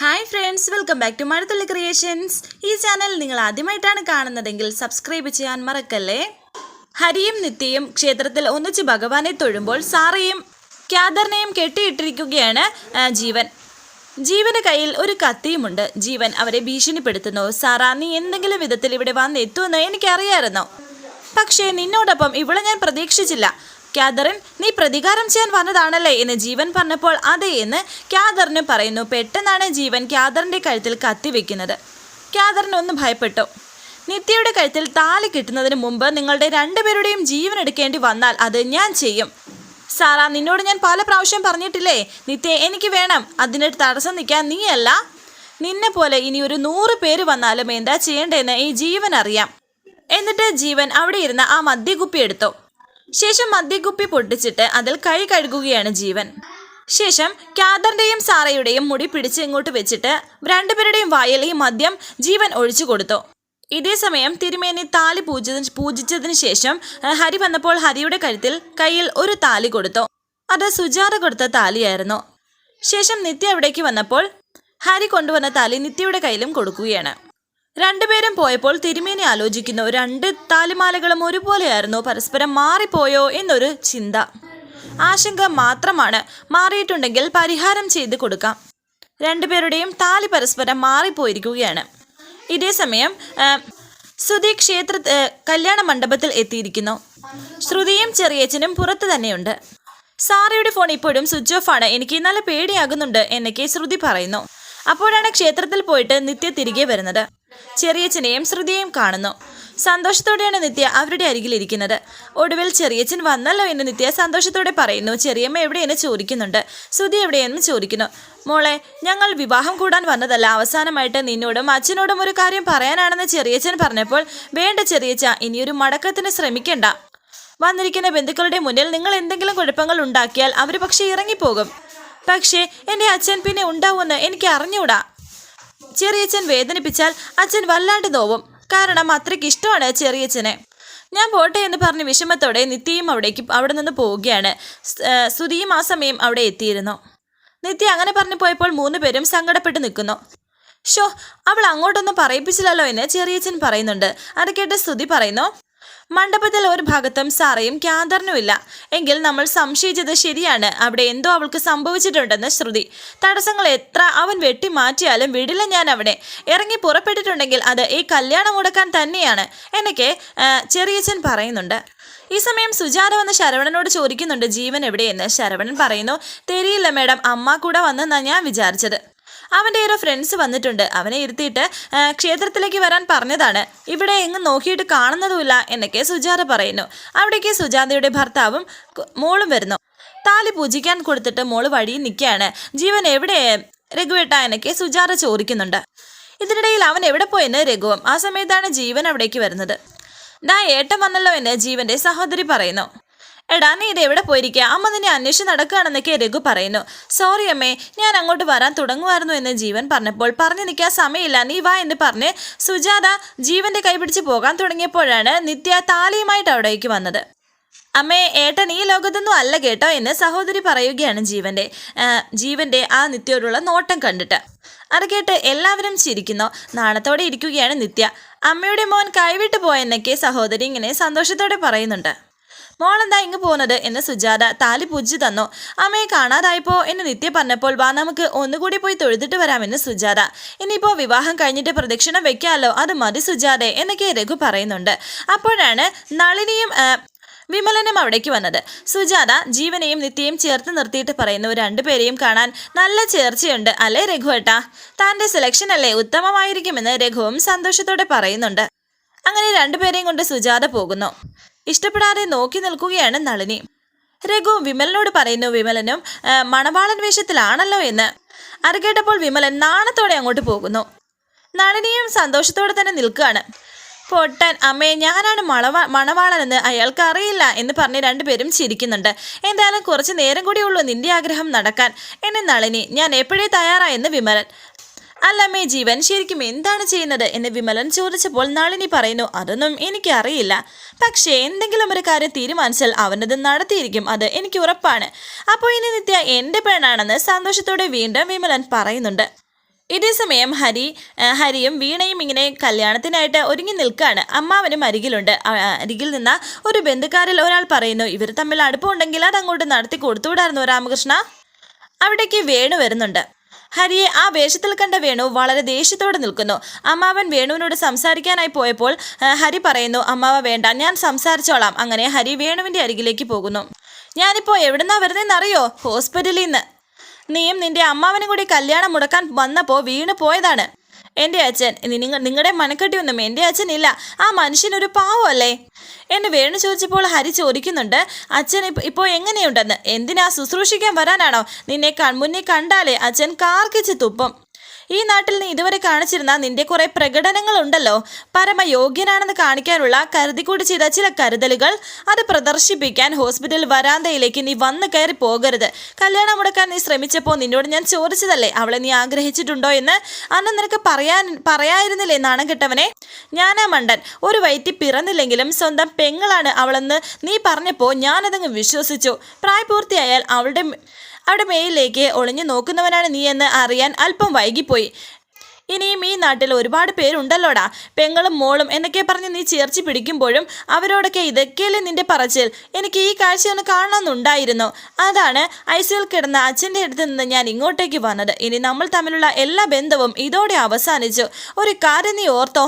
Hi friends welcome back to Mazhathulli creations ഈ channel നിങ്ങൾ ആദ്യമായിട്ടാണ് കാണുന്നതെങ്കിൽ സബ്സ്ക്രൈബ് ചെയ്യാൻ മറക്കല്ലേ? ഹരിയും നിത്യയും ക്ഷേത്രത്തിൽ ഒന്നിച്ച് ഭഗവാനെ തൊഴുമ്പോൾ സാറയും ക്യാദറിനെയും കെട്ടിയിട്ടിരിക്കുകയാണ് ജീവൻ. ജീവന്റെ കയ്യിൽ ഒരു കത്തിയുമുണ്ട്. ജീവൻ അവരെ ഭീഷണിപ്പെടുത്തുന്നു. സാറാ നീ എന്തെങ്കിലും വിധത്തിൽ ഇവിടെ വന്നെത്തുമെന്ന് എനിക്കറിയാമായിരുന്നു. പക്ഷേ നിന്നോടൊപ്പം ഇവിടെ ഞാൻ പ്രതീക്ഷിച്ചില്ല. ക്യാദറിൻ നീ പ്രതികാരം ചെയ്യാൻ വന്നതാണല്ലേ? എന്ന് ജീവൻ പറഞ്ഞപ്പോൾ അതെ എന്ന് കാതറിന് പറയുന്നു. പെട്ടെന്നാണ് ജീവൻ കാതറിന്റെ കഴുത്തിൽ കത്തി വെക്കുന്നത്. ഒന്ന് ഭയപ്പെട്ടു. നിത്യയുടെ കഴുത്തിൽ താലി കിട്ടുന്നതിന് മുമ്പ് നിങ്ങളുടെ രണ്ടുപേരുടെയും ജീവൻ എടുക്കേണ്ടി വന്നാൽ അത് ഞാൻ ചെയ്യും. സാറാ നിന്നോട് ഞാൻ പല പ്രാവശ്യം പറഞ്ഞിട്ടില്ലേ? നിത്യ എനിക്ക് വേണം. അതിന് തടസ്സം നിൽക്കാൻ നീയല്ല. നിന്നെ പോലെ ഇനി ഒരു നൂറ് പേര് വന്നാലും എന്താ ചെയ്യേണ്ടതെന്ന് ഈ ജീവൻ അറിയാം. എന്നിട്ട് ജീവൻ അവിടെ ഇരുന്ന ആ മദ്യകുപ്പി എടുത്തു. ശേഷം മദ്യക്കുപ്പി പൊട്ടിച്ചിട്ട് അതിൽ കൈ കഴുകുകയാണ് ജീവൻ. ശേഷം ക്യാദറിന്റെയും സാറയുടെയും മുടി പിടിച്ച് ഇങ്ങോട്ട് വെച്ചിട്ട് രണ്ടുപേരുടെയും വായിൽ ഈ മദ്യം ജീവൻ ഒഴിച്ചു കൊടുത്തു. ഇതേ സമയം തിരുമേനി താലി പൂജിച്ച പൂജിച്ചതിന് ശേഷം ഹരി വന്നപ്പോൾ ഹരിയുടെ കഴുത്തിൽ കയ്യിൽ ഒരു താലി കൊടുത്തു. അത് സുജാത കൊടുത്ത താലിയായിരുന്നു. ശേഷം നിത്യ അവിടേക്ക് വന്നപ്പോൾ ഹരി കൊണ്ടുവന്ന താലി നിത്യയുടെ കയ്യിലും കൊടുക്കുകയാണ്. രണ്ടുപേരും പോയപ്പോൾ തിരുമേനി ആലോചിക്കുന്നു രണ്ട് താലിമാലകളും ഒരുപോലെയായിരുന്നു പരസ്പരം മാറിപ്പോയോ എന്നൊരു ചിന്ത. ആശങ്ക മാത്രമാണ് മാറിയിട്ടുണ്ടെങ്കിൽ പരിഹാരം ചെയ്ത് കൊടുക്കാം. രണ്ടുപേരുടെയും താലി പരസ്പരം മാറിപ്പോയിരിക്കുകയാണ്. ഇതേ സമയം ആ, ശ്രുതി ക്ഷേത്ര കല്യാണ മണ്ഡപത്തിൽ എത്തിയിരിക്കുന്നു. ശ്രുതിയും ചെറിയച്ചനും പുറത്ത് തന്നെയുണ്ട്. സാറയുടെ ഫോൺ ഇപ്പോഴും സ്വിച്ച് ഓഫ് ആണ് എനിക്ക് നല്ല പേടിയാകുന്നുണ്ട് എന്നൊക്കെ ശ്രുതി പറയുന്നു. അപ്പോഴാണ് ക്ഷേത്രത്തിൽ പോയിട്ട് നിത്യ തിരികെ വരുന്നത്. ചെറിയച്ചനെയും ശ്രുതിയെയും കാണുന്നു. സന്തോഷത്തോടെയാണ് നിത്യ അവരുടെ അരികിലിരിക്കുന്നത് ഒടുവിൽ ചെറിയച്ചൻ വന്നല്ലോ എന്ന് നിത്യ സന്തോഷത്തോടെ പറയുന്നു ചെറിയമ്മ എവിടെയെന്ന് ചോദിക്കുന്നുണ്ട്. ശ്രുതി എവിടെയെന്ന് ചോദിക്കുന്നു. മോളെ ഞങ്ങൾ വിവാഹം കൂടാൻ വന്നതല്ല. അവസാനമായിട്ട് നിന്നോടും അച്ഛനോടും ഒരു കാര്യം പറയാനാണെന്ന് ചെറിയച്ചൻ പറഞ്ഞപ്പോൾ വേണ്ട ചെറിയച്ച ഇനിയൊരു മടക്കത്തിന് ശ്രമിക്കണ്ട. വന്നിരിക്കുന്ന ബന്ധുക്കളുടെ മുന്നിൽ നിങ്ങൾ എന്തെങ്കിലും കുഴപ്പങ്ങൾ ഉണ്ടാക്കിയാൽ അവർ പക്ഷേ ഇറങ്ങിപ്പോകും. പക്ഷേ എന്റെ അച്ഛൻ പിന്നെ ഉണ്ടാവുമെന്ന് എനിക്ക് അറിഞ്ഞൂടാ. ചെറിയച്ഛൻ വേദനിപ്പിച്ചാൽ അച്ഛൻ വല്ലാണ്ട് നോവും. കാരണം അത്രയ്ക്ക് ഇഷ്ടമാണ് ചെറിയച്ഛനെ. ഞാൻ പോട്ടെ എന്ന് പറഞ്ഞ് വിഷമത്തോടെ നിത്യയും അവിടേക്ക് അവിടെ നിന്ന് പോവുകയാണ്. സ്തുതിയും ആ സമയം അവിടെ എത്തിയിരുന്നു. നിത്യ അങ്ങനെ പറഞ്ഞു പോയപ്പോൾ മൂന്ന് പേരും സങ്കടപ്പെട്ട് നിൽക്കുന്നു. ഷോ അവൾ അങ്ങോട്ടൊന്നും പറയിപ്പിച്ചില്ലല്ലോ എന്ന് ചെറിയച്ഛൻ പറയുന്നുണ്ട്. അത് കേട്ട് സ്തുതി പറയുന്നു മണ്ഡപത്തിൽ ഒരു ഭാഗത്തും സാറയും ക്യാതറിനുമില്ല എങ്കിൽ നമ്മൾ സംശയിച്ചത് ശരിയാണ്. അവിടെ എന്തോ അവൾക്ക് സംഭവിച്ചിട്ടുണ്ടെന്ന് ശ്രുതി. തടസ്സങ്ങൾ എത്ര അവൻ വെട്ടി മാറ്റിയാലും വിടില്ല ഞാൻ അവനെ ഇറങ്ങി പുറപ്പെട്ടിട്ടുണ്ടെങ്കിൽ അത് ഈ കല്യാണം മുടക്കാൻ തന്നെയാണ്. എന്നൊക്കെ ചെറിയച്ഛൻ പറയുന്നുണ്ട്. ഈ സമയം സുജാത വന്ന് ശരവണനോട് ചോദിക്കുന്നുണ്ട് ജീവൻ എവിടെയെന്ന്. ശരവണൻ പറയുന്നു തെരിയില്ല മേഡം അമ്മ കൂടെ വന്നെന്നാണ് ഞാൻ വിചാരിച്ചത്. അവന്റെ ഓരോ ഫ്രണ്ട്സ് വന്നിട്ടുണ്ട്. അവനെ ഇരുത്തിയിട്ട് ക്ഷേത്രത്തിലേക്ക് വരാൻ പറഞ്ഞതാണ്. ഇവിടെ എങ്ങും നോക്കിയിട്ട് കാണുന്നതുമില്ല എന്നൊക്കെ സുജാത പറയുന്നു. അവിടേക്ക് സുജാതയുടെ ഭർത്താവും മോളും വരുന്നു. താലി പൂജിക്കാൻ കൊടുത്തിട്ട് മോൾ വഴിയിൽ നിൽക്കുകയാണ്. ജീവൻ എവിടെ രഘുവേട്ട എന്നൊക്കെ സുജാത ചോദിക്കുന്നുണ്ട്. ഇതിനിടയിൽ അവൻ എവിടെ പോയെന്ന് രഘുവും ആ സമയത്താണ് ജീവൻ അവിടേക്ക് വരുന്നത്. ദാ ഏട്ടം വന്നല്ലോ എന്ന് ജീവന്റെ സഹോദരി പറയുന്നു. എടാ നീ ഇത് എവിടെ പോയിരിക്കുക അമ്മ നിന്നെ അന്വേഷിച്ച് നടക്കുകയാണെന്നൊക്കെ രഘു പറയുന്നു. സോറി അമ്മേ ഞാൻ അങ്ങോട്ട് വരാൻ തുടങ്ങുമായിരുന്നു എന്ന് ജീവൻ പറഞ്ഞപ്പോൾ പറഞ്ഞു നിൽക്കാൻ സമയമില്ല. നീ വാ എന്ന് പറഞ്ഞ് സുജാത ജീവന്റെ കൈപിടിച്ച് പോകാൻ തുടങ്ങിയപ്പോഴാണ് നിത്യ താലിയുമായിട്ട് അവിടേക്ക് വന്നത്. അമ്മേ ഏട്ടൻ ഈ ലോകത്തൊന്നും അല്ല കേട്ടോ എന്ന് സഹോദരി പറയുകയാണ് ജീവന്റെ. ജീവന്റെ ആ നിത്യയോടുള്ള നോട്ടം കണ്ടിട്ട്. അത് കേട്ട് എല്ലാവരും ചിരിക്കുന്നു. നാണത്തോടെ ഇരിക്കുകയാണ് നിത്യ. അമ്മയുടെ മോൻ കൈവിട്ട് പോയെന്നൊക്കെ സഹോദരി ഇങ്ങനെ സന്തോഷത്തോടെ പറയുന്നുണ്ട്. മോളെന്താ ഇങ്ങ് പോകുന്നത് എന്ന് സുജാത താലി പൂജി തന്നു. അമ്മയെ കാണാതായപ്പോ എന്ന് നിത്യ പറഞ്ഞപ്പോൾ വാ നമുക്ക് ഒന്നുകൂടി പോയി തൊഴുതിട്ട് വരാമെന്ന് സുജാത. ഇനിയിപ്പോ വിവാഹം കഴിഞ്ഞിട്ട് പ്രദക്ഷിണം വെക്കാമല്ലോ അത് മതി സുജാത എന്നൊക്കെ രഘു പറയുന്നുണ്ട്. അപ്പോഴാണ് നളിനിയും വിമലനും അവിടേക്ക് വന്നത്. സുജാത ജീവനെയും നിത്യയും ചേർത്ത് നിർത്തിയിട്ട് പറയുന്നു രണ്ടുപേരെയും കാണാൻ നല്ല ചേർച്ചയുണ്ട് അല്ലേ ഏട്ടാ? താന്റെ സെലക്ഷൻ അല്ലേ ഉത്തമമായിരിക്കുമെന്ന് രഘുവും സന്തോഷത്തോടെ പറയുന്നുണ്ട്. അങ്ങനെ രണ്ടുപേരെയും കൊണ്ട് സുജാത പോകുന്നു. ഇഷ്ടപ്പെടാതെ നോക്കി നിൽക്കുകയാണ് നളിനി. രഘു വിമലനോട് പറയുന്നു വിമലനും മണവാളൻ വേഷത്തിലാണല്ലോ എന്ന്. അത് കേട്ടപ്പോൾ വിമലൻ നാണത്തോടെ അങ്ങോട്ട് പോകുന്നു. നളിനിയും സന്തോഷത്തോടെ തന്നെ നിൽക്കുകയാണ്. പൊട്ടൻ അമ്മേ ഞാനാണ് മണവാ മണവാളനെന്ന് അയാൾക്ക് അറിയില്ല എന്ന് പറഞ്ഞ് രണ്ടുപേരും ചിരിക്കുന്നുണ്ട്. എന്തായാലും കുറച്ച് നേരം കൂടിയുള്ളൂ നിന്റെ ആഗ്രഹം നടക്കാൻ. എന്നെ നളിനി ഞാൻ എപ്പോഴേ തയ്യാറായെന്ന് വിമലൻ. അല്ലമ്മേ ജീവൻ ശരിക്കും എന്താണ് ചെയ്യുന്നത്? എന്ന് വിമലൻ ചോദിച്ചപ്പോൾ നളിനി പറയുന്നു അതൊന്നും എനിക്ക് അറിയില്ല. പക്ഷേ എന്തെങ്കിലും ഒരു കാര്യം തീരുമാനിച്ചാൽ അവനത് നടത്തിയിരിക്കും. അത് എനിക്ക് ഉറപ്പാണ്. അപ്പോൾ ഇനി നിത്യ എന്റെ പെണ്ണാണെന്ന് സന്തോഷത്തോടെ വീണ്ടും വിമലൻ പറയുന്നുണ്ട്. ഇതേസമയം ഹരി ഹരിയും വീണയും ഇങ്ങനെ കല്യാണത്തിനായിട്ട് ഒരുങ്ങി നിൽക്കുകയാണ് അമ്മാവനും അരികിലുണ്ട്. അരികിൽ നിന്ന ഒരു ബന്ധുക്കാരിൽ ഒരാൾ പറയുന്നു ഇവർ തമ്മിൽ അടുപ്പമുണ്ടെങ്കിൽ അത് അങ്ങോട്ട് നടത്തി കൊടുത്തുവിടായിരുന്നു രാമകൃഷ്ണ. അവിടേക്ക് വേണു വരുന്നുണ്ട്. ഹരിയെ ആ വേഷത്തിൽ കണ്ട വേണു വളരെ ദേഷ്യത്തോടെ നിൽക്കുന്നു. അമ്മാവൻ വേണുവിനോട് സംസാരിക്കാനായി പോയപ്പോൾ ഹരി പറയുന്നു അമ്മാവ വേണ്ട ഞാൻ സംസാരിച്ചോളാം. അങ്ങനെ ഹരി വേണുവിന്റെ അരികിലേക്ക് പോകുന്നു. ഞാനിപ്പോ എവിടുന്നാ വരുന്നതെന്നറിയോ ഹോസ്പിറ്റലിൽ നിന്ന്. നീയും നിന്റെ അമ്മാവനും കൂടി കല്യാണം മുടക്കാൻ വന്നപ്പോൾ വീണ് പോയതാണ്. എന്റെ അച്ഛൻ നിങ്ങൾ നിങ്ങളുടെ മനക്കെട്ടി ഒന്നും എന്റെ അച്ഛൻ ഇല്ല ആ മനുഷ്യനൊരു പാവമല്ലേ? എന്ന് വേണു ചോദിച്ചപ്പോൾ ഹരി ചോദിക്കുന്നുണ്ട് അച്ഛൻ ഇപ്പ- ഇപ്പോൾ എങ്ങനെയുണ്ടെന്ന്? എന്തിനാ ശുശ്രൂഷിക്കാൻ വരാനാണോ? നിന്നെ കൺമുന്നിൽ കണ്ടാലേ അച്ഛൻ കാർക്കിച്ച് തുപ്പും. ഈ നാട്ടിൽ നീ ഇതുവരെ കാണിച്ചിരുന്ന നിന്റെ കുറെ പ്രകടനങ്ങളുണ്ടല്ലോ. പരമയോഗ്യനാണെന്ന് കാണിക്കാനുള്ള കരുതിക്കൂടി ചെയ്ത ചില കരുതലുകൾ അത് പ്രദർശിപ്പിക്കാൻ ഹോസ്പിറ്റൽ വരാന്തയിലേക്ക് നീ വന്നു കയറി പോകരുത്. കല്യാണം മുടക്കാൻ നീ ശ്രമിച്ചപ്പോൾ നിന്നോട് ഞാൻ ചോദിച്ചതല്ലേ അവളെ നീ ആഗ്രഹിച്ചിട്ടുണ്ടോ എന്ന്? അന്ന് നിനക്ക് പറയാൻ പറയായിരുന്നില്ലേ നാണം കെട്ടവനെ? ഞാനാ മണ്ടൻ. ഒരു വയറ്റി പിറന്നില്ലെങ്കിലും സ്വന്തം പെങ്ങളാണ് അവളെന്ന് നീ പറഞ്ഞപ്പോൾ ഞാനതങ്ങ് വിശ്വസിച്ചു. പ്രായപൂർത്തിയായാൽ അവളുടെ അവിടെ മേയിലേക്ക് ഒളിഞ്ഞു നോക്കുന്നവനാണ് നീ എന്ന് അറിയാൻ അല്പം വൈകിപ്പോയി. ഇനിയും ഈ നാട്ടിൽ ഒരുപാട് പേരുണ്ടല്ലോടാ. പെങ്ങളും മോളും എന്നൊക്കെ പറഞ്ഞ് നീ ചേർച്ചി പിടിക്കുമ്പോഴും അവരോടൊക്കെ ഇതൊക്കെയല്ലേ നിന്റെ പറച്ചിൽ? എനിക്ക് ഈ കാഴ്ചയൊന്ന് കാണണമെന്നുണ്ടായിരുന്നു. അതാണ് ഐ സിയിൽ കിടന്ന അച്ഛന്റെ അടുത്ത് നിന്ന് ഞാൻ ഇങ്ങോട്ടേക്ക് വന്നത്. ഇനി നമ്മൾ തമ്മിലുള്ള എല്ലാ ബന്ധവും ഇതോടെ അവസാനിച്ചു. ഒരു കാര്യം നീ ഓർത്തോ?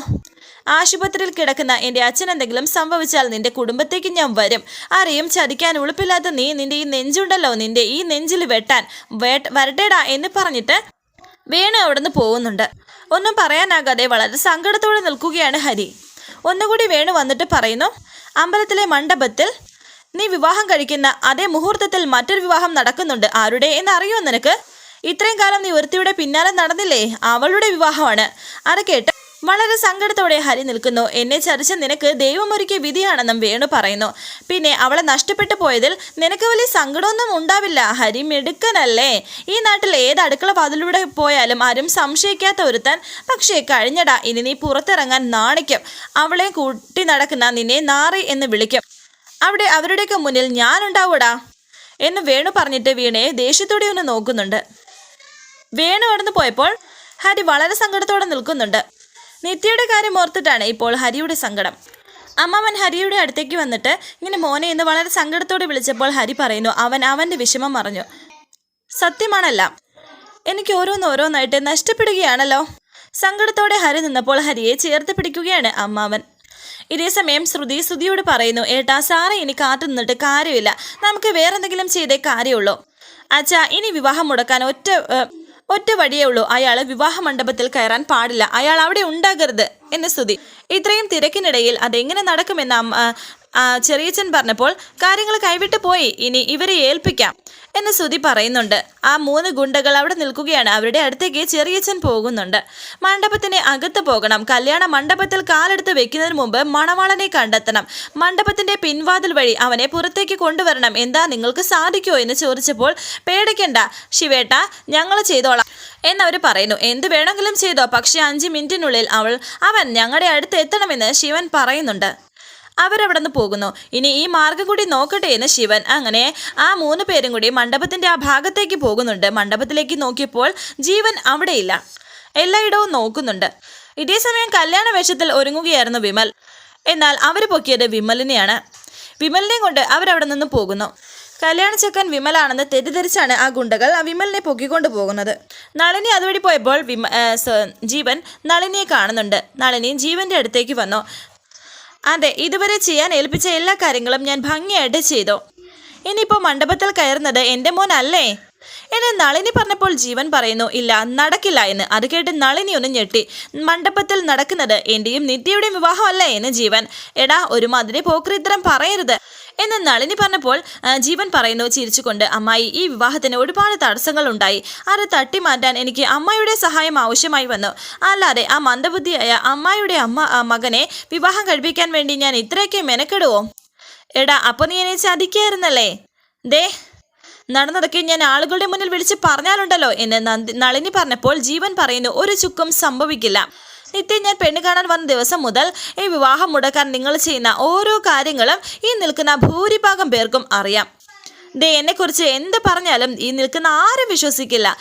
ആശുപത്രിയിൽ കിടക്കുന്ന എന്റെ അച്ഛൻ എന്തെങ്കിലും സംഭവിച്ചാൽ നിന്റെ കുടുംബത്തേക്ക് ഞാൻ വരും. അറിയും ചതിക്കാൻ ഉളുപ്പില്ലാത്ത നീ നിന്റെ ഈ നെഞ്ചുണ്ടല്ലോ നിന്റെ ഈ നെഞ്ചിൽ വെട്ടാൻ. വേട്ട വരട്ടേടാ എന്ന് പറഞ്ഞിട്ട് വേണു അവിടുന്ന് പോകുന്നുണ്ട്. ഒന്നും പറയാനാകാതെ വളരെ സങ്കടത്തോടെ നിൽക്കുകയാണ് ഹരി. ഒന്നുകൂടി വേണു വന്നിട്ട് പറയുന്നു അമ്പലത്തിലെ മണ്ഡപത്തിൽ നീ വിവാഹം കഴിക്കുന്ന അതേ മുഹൂർത്തത്തിൽ മറ്റൊരു വിവാഹം നടക്കുന്നുണ്ട്. ആരുടെ എന്ന് അറിയുമോ നിനക്ക്? ഇത്രയും കാലം നീ ഒരുത്തിയുടെ പിന്നാലെ നടന്നില്ലേ? അവളുടെ വിവാഹമാണ്. അത് കേട്ട് വളരെ സങ്കടത്തോടെ ഹരി നിൽക്കുന്നു. എന്നെ ചതിച്ച നിനക്ക് ദൈവം ഒരുക്കിയ വിധിയാണെന്നും വേണു പറയുന്നു. പിന്നെ അവളെ നഷ്ടപ്പെട്ടു പോയതിൽ നിനക്ക് വലിയ സങ്കടമൊന്നും ഉണ്ടാവില്ല. ഹരി മിടുക്കനല്ലേ. ഈ നാട്ടിൽ ഏത് അടുക്കള വാതിലൂടെ പോയാലും ആരും സംശയിക്കാത്ത ഒരുത്തൻ. പക്ഷേ കഴിഞ്ഞടാ ഇനി നീ പുറത്തിറങ്ങാൻ നാണിക്കും അവളെ കൂട്ടി നടക്കുന്ന നിന്നെ നാറി എന്ന് വിളിക്കും. അവിടെ അവരുടെയൊക്കെ മുന്നിൽ ഞാനുണ്ടാവൂടാ എന്ന് വേണു പറഞ്ഞിട്ട് വീണയെ ദേഷ്യത്തോടെ ഒന്ന് നോക്കുന്നുണ്ട്. വേണു കടന്നു പോയപ്പോൾ ഹരി വളരെ സങ്കടത്തോടെ നിൽക്കുന്നുണ്ട്. നിത്യയുടെ കാര്യം ഓർത്തിട്ടാണ് ഇപ്പോൾ ഹരിയുടെ സങ്കടം. അമ്മാവൻ ഹരിയുടെ അടുത്തേക്ക് വന്നിട്ട് ഇങ്ങനെ മോനെ എന്ന് വളരെ സങ്കടത്തോടെ വിളിച്ചപ്പോൾ ഹരി പറയുന്നു അവൻ അവന്റെ വിഷമം പറഞ്ഞു സത്യമാണല്ല. എനിക്ക് ഓരോന്നോരോന്നായിട്ട് നഷ്ടപ്പെടുകയാണല്ലോ. സങ്കടത്തോടെ ഹരി നിന്നപ്പോൾ ഹരിയെ ചേർത്ത് പിടിക്കുകയാണ് അമ്മാവൻ. ഇതേസമയം ശ്രുതി ശ്രുതിയോട് പറയുന്നു ഏട്ടാ സാറേ ഇനി കാത്തു നിന്നിട്ട് കാര്യമില്ല. നമുക്ക് വേറെന്തെങ്കിലും ചെയ്തേ കാര്യമുള്ളൂ. അച്ഛാ ഇനി വിവാഹം മുടക്കാൻ ഒറ്റ ഒറ്റ വഴിയേ ഉള്ളൂ. അയാൾ വിവാഹ മണ്ഡപത്തിൽ കയറാൻ പാടില്ല. അയാൾ അവിടെ ഉണ്ടാകരുത് എന്ന് സ്തുതി ഇത്രയും തിരക്കിനിടയിൽ അതെങ്ങനെ നടക്കുമെന്ന് ചെറിയച്ഛൻ പറഞ്ഞപ്പോൾ കാര്യങ്ങൾ കൈവിട്ടു പോയി ഇനി ഇവരെ ഏൽപ്പിക്കാം എന്ന് ശ്രുതി പറയുന്നുണ്ട്. ആ മൂന്ന് ഗുണ്ടകൾ അവിടെ നിൽക്കുകയാണ്. അവരുടെ അടുത്തേക്ക് ചെറിയച്ഛൻ പോകുന്നുണ്ട്. മണ്ഡപത്തിന് അകത്ത് പോകണം. കല്യാണ മണ്ഡപത്തിൽ കാലെടുത്ത് വെക്കുന്നതിന് മുമ്പ് മണവാളനെ കണ്ടെത്തണം. മണ്ഡപത്തിന്റെ പിൻവാതിൽ വഴി അവനെ പുറത്തേക്ക് കൊണ്ടുവരണം. എന്താ നിങ്ങൾക്ക് സാധിക്കുമോ എന്ന് ചോദിച്ചപ്പോൾ പേടിക്കണ്ട ശിവേട്ട ഞങ്ങൾ ചെയ്തോളാം എന്നവർ പറയുന്നു. എന്ത് വേണമെങ്കിലും ചെയ്തോ പക്ഷേ അഞ്ച് മിനിറ്റിനുള്ളിൽ അവൾ അവൻ ഞങ്ങളുടെ അടുത്ത് എത്തണമെന്ന് ശിവൻ പറയുന്നുണ്ട്. അവരവിടെ നിന്ന് പോകുന്നു. ഇനി ഈ മാർഗം കൂടി നോക്കട്ടെ എന്ന് ശിവൻ അങ്ങനെ ആ മൂന്ന് പേരും കൂടി മണ്ഡപത്തിന്റെ ആ ഭാഗത്തേക്ക് പോകുന്നുണ്ട്. മണ്ഡപത്തിലേക്ക് നോക്കിയപ്പോൾ ജീവൻ അവിടെയില്ല. എല്ലായിടവും നോക്കുന്നുണ്ട്. ഇതേസമയം കല്യാണ വേഷത്തിൽ ഒരുങ്ങുകയായിരുന്നു വിമൽ. എന്നാൽ അവർ പൊക്കിയത് വിമലിനെയാണ്. വിമലിനെയും കൊണ്ട് അവരവിടെ നിന്ന് പോകുന്നു. കല്യാണ ചെക്കൻ വിമലാണെന്ന് തെറ്റിദ്ധരിച്ചാണ് ആ ഗുണ്ടകൾ ആ വിമലിനെ പൊക്കിക്കൊണ്ട് പോകുന്നത്. നളിനി അതുവഴി പോയപ്പോൾ വിമ ജീവൻ നളിനിയെ കാണുന്നുണ്ട്. നളിനി ജീവന്റെ അടുത്തേക്ക് വന്നു. അതെ ഇതുവരെ ചെയ്യാൻ ഏൽപ്പിച്ച എല്ലാ കാര്യങ്ങളും ഞാൻ ഭംഗിയായിട്ട് ചെയ്തു. ഇനിയിപ്പോൾ മണ്ഡപത്തിൽ കയറുന്നത് എന്റെ മോനല്ലേ? എന്നെ നളിനി പറഞ്ഞപ്പോൾ ജീവൻ പറയുന്നു ഇല്ല നടക്കില്ല എന്ന്. അത് കേട്ട് നളിനി ഒന്ന് ഞെട്ടി. മണ്ഡപത്തിൽ നടക്കുന്നത് എന്റെയും നിത്യയുടെയും വിവാഹമല്ലേ എന്ന് ജീവൻ. എടാ ഒരു മതിരെ പോക്രിത്തരം പറയരുത്. എന്ന് നളിനി പറഞ്ഞപ്പോൾ ജീവൻ പറയുന്നു ചിരിച്ചുകൊണ്ട് അമ്മായി ഈ വിവാഹത്തിന് ഒരുപാട് തടസ്സങ്ങൾ ഉണ്ടായി അത് തട്ടിമാറ്റാൻ എനിക്ക് അമ്മയുടെ സഹായം ആവശ്യമായി വന്നു. അല്ലാതെ ആ മന്ദബുദ്ധിയായ അമ്മായിയുടെ അമ്മ മകനെ വിവാഹം കഴിപ്പിക്കാൻ വേണ്ടി ഞാൻ ഇത്രയൊക്കെ മെനക്കെടുവോ? എടാ അപ്പൊ നീ എന്നെ ചതിക്കായിരുന്നല്ലേ? ദേ നടന്നതൊക്കെ ഞാൻ ആളുകളുടെ മുന്നിൽ വിളിച്ച് പറഞ്ഞാലുണ്ടല്ലോ എന്ന് നളിനി പറഞ്ഞപ്പോൾ ജീവൻ പറയുന്നു ഒരു ചുക്കും സംഭവിക്കില്ല. നിത്യം ഞാൻ പെണ്ണ് കാണാൻ വന്ന ദിവസം മുതൽ ഈ വിവാഹം മുടക്കാൻ നിങ്ങൾ ചെയ്യുന്ന ഓരോ കാര്യങ്ങളും ഈ നിൽക്കുന്ന ഭൂരിഭാഗം പേർക്കും അറിയാം. ദേ എന്നെക്കുറിച്ച് എന്ത് പറഞ്ഞാലും ഈ നിൽക്കുന്ന ആരും വിശ്വസിക്കില്ല.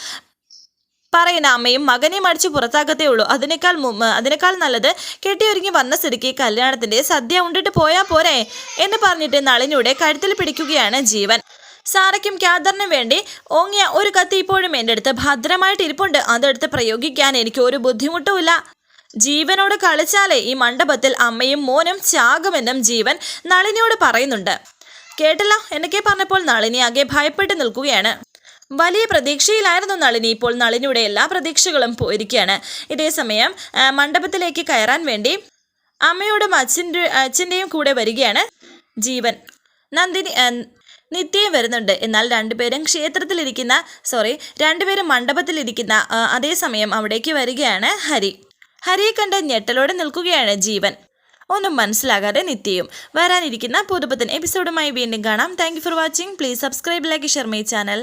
പറയുന്ന അമ്മയും മകനെയും അടിച്ച് പുറത്താക്കത്തേ ഉള്ളൂ. അതിനേക്കാൾ അതിനേക്കാൾ നല്ലത് കെട്ടിയൊരുങ്ങി വന്ന സ്ഥിതിക്ക് കല്യാണത്തിന്റെ സദ്യ ഉണ്ടിട്ട് പോയാൽ പോരെ എന്ന് പറഞ്ഞിട്ട് നളിനിയുടെ കഴുത്തിൽ പിടിക്കുകയാണ് ജീവൻ. സാറയ്ക്കും ക്യാദറിനും വേണ്ടി ഓങ്ങിയ ഒരു കത്തി ഇപ്പോഴും എന്റെ അടുത്ത് ഭദ്രമായിട്ട് ഇരിപ്പുണ്ട് അതെടുത്ത് പ്രയോഗിക്കാൻ എനിക്ക് ഒരു ബുദ്ധിമുട്ടുമില്ല ജീവനോട് കളിച്ചാലേ ഈ മണ്ഡപത്തിൽ അമ്മയും മോനും ചാകുമെന്നും ജീവൻ നളിനിയോട് പറയുന്നുണ്ട്. കേട്ടല്ലോ? എന്നൊക്കെ പറഞ്ഞപ്പോൾ നളിനി ആകെ ഭയപ്പെട്ട് നിൽക്കുകയാണ്. വലിയ പ്രതീക്ഷയിലായിരുന്നു നളിനി. ഇപ്പോൾ നളിനിയുടെ എല്ലാ പ്രതീക്ഷകളും പോയിരിക്കുകയാണ്. ഇതേസമയം മണ്ഡപത്തിലേക്ക് കയറാൻ വേണ്ടി അമ്മയോടും അച്ഛന്റെ അച്ഛന്റെയും കൂടെ വരികയാണ് ജീവൻ. നന്ദിനി നിത്യം വരുന്നുണ്ട്. എന്നാൽ രണ്ടുപേരും ക്ഷേത്രത്തിലിരിക്കുന്ന സോറി രണ്ടുപേരും മണ്ഡപത്തിലിരിക്കുന്ന അതേസമയം അവിടേക്ക് വരികയാണ് ഹരി. ഹരിയെ കണ്ട് ഞെട്ടലോടെ നിൽക്കുകയാണ് ജീവൻ. ഒന്നും മനസ്സിലാകാതെ നിത്യയും. വരാനിരിക്കുന്ന പുതുപുത്തൻ എപ്പിസോഡുമായി വീണ്ടും കാണാം. Thank for watching please subscribe like share channel